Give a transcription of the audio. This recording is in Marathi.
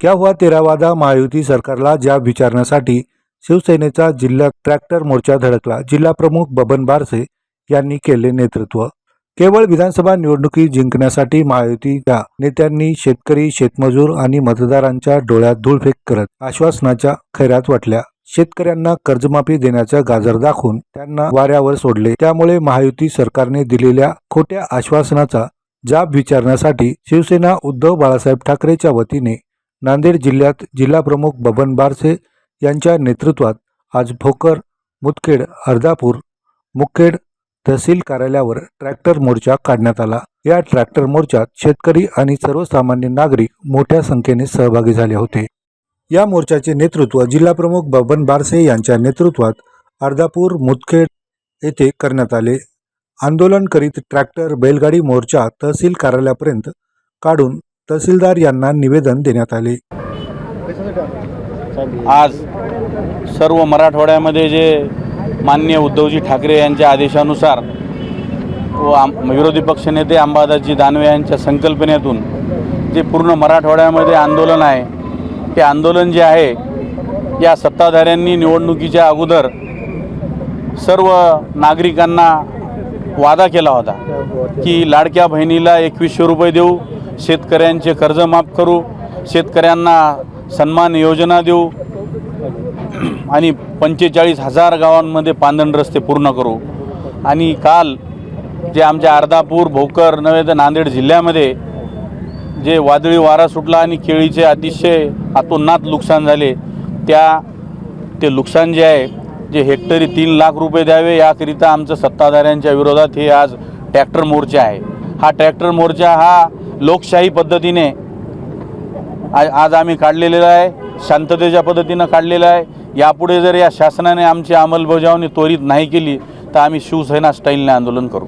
क्या हुआ तेरा वादा महायुती सरकारला जाब विचारण्यासाठी शिवसेनेचा जिल्हा ट्रॅक्टर मोर्चा धडकला. जिल्हा प्रमुख बबन बारसे यांनी केले नेतृत्व. केवळ विधानसभा निवडणुकी जिंकण्यासाठी महायुतीच्या नेत्यांनी शेतकरी शेतमजूर आणि मतदारांच्या डोळ्यात धूळफेक करत आश्वासनाच्या खैरात वाटल्या. शेतकऱ्यांना कर्जमाफी देण्याचा गाजर दाखवून त्यांना वाऱ्यावर सोडले. त्यामुळे महायुती सरकारने दिलेल्या खोट्या आश्वासनाचा जाब विचारण्यासाठी शिवसेना उद्धव बाळासाहेब ठाकरेच्या वतीने नांदेड जिल्ह्यात जिल्हाप्रमुख बबन बारसे यांच्या नेतृत्वात आज भोकर मुदखेड अर्धापूर मुखेड तहसील कार्यालयावर ट्रॅक्टर मोर्चा काढण्यात आला. या ट्रॅक्टर मोर्चात शेतकरी आणि सर्वसामान्य नागरिक मोठ्या संख्येने सहभागी झाले होते. या मोर्चाचे नेतृत्व जिल्हाप्रमुख बबन बारसे यांच्या नेतृत्वात अर्धापूर मुदखेड येथे करण्यात आले. आंदोलन करीत ट्रॅक्टर बैलगाडी मोर्चा तहसील कार्यालयापर्यंत काढून तहसीलदार यांना निवेदन देण्यात आले. आज सर्व मराठवाड्यामध्ये जे माननीय उद्धवजी ठाकरे यांच्या आदेशानुसार व आम विरोधी पक्षनेते अंबादासजी दानवे यांच्या संकल्पनेतून जे पूर्ण मराठवाड्यामध्ये आंदोलन आहे ते आंदोलन जे आहे या सत्ताधाऱ्यांनी निवडणुकीच्या अगोदर सर्व नागरिकांना वादा केला होता की लाडक्या बहिणीला एकवीसशे रुपये देऊ शेतकऱ्यांचे कर्ज माफ करू शेतकऱ्यांना सन्मान योजना देऊ आणि पंचेचाळीस हजार गावांमध्ये पांदण रस्ते पूर्ण करू. आणि काल जे आमच्या अर्धापूर भोकर नव्हे तर नांदेड जिल्ह्यामध्ये जे वादळी वारा सुटला आणि केळीचे अतिशय अतोनात नुकसान झाले त्या ते नुकसान जे आहे जे हेक्टरी तीन लाख रुपये द्यावे याकरिता आमचं सत्ताधाऱ्यांच्या विरोधात हे आज ट्रॅक्टर मोर्चा आहे. हा ट्रॅक्टर मोर्चा हा लोकशाही पद्धतीने आज आज आम्ही काढलेला आहे शांततेच्या पद्धतीनं काढलेलं आहे. यापुढे जर या शासनाने आमची अंमलबजावणी त्वरित नाही केली तर आम्ही शिवसेना स्टाईलने आंदोलन करू.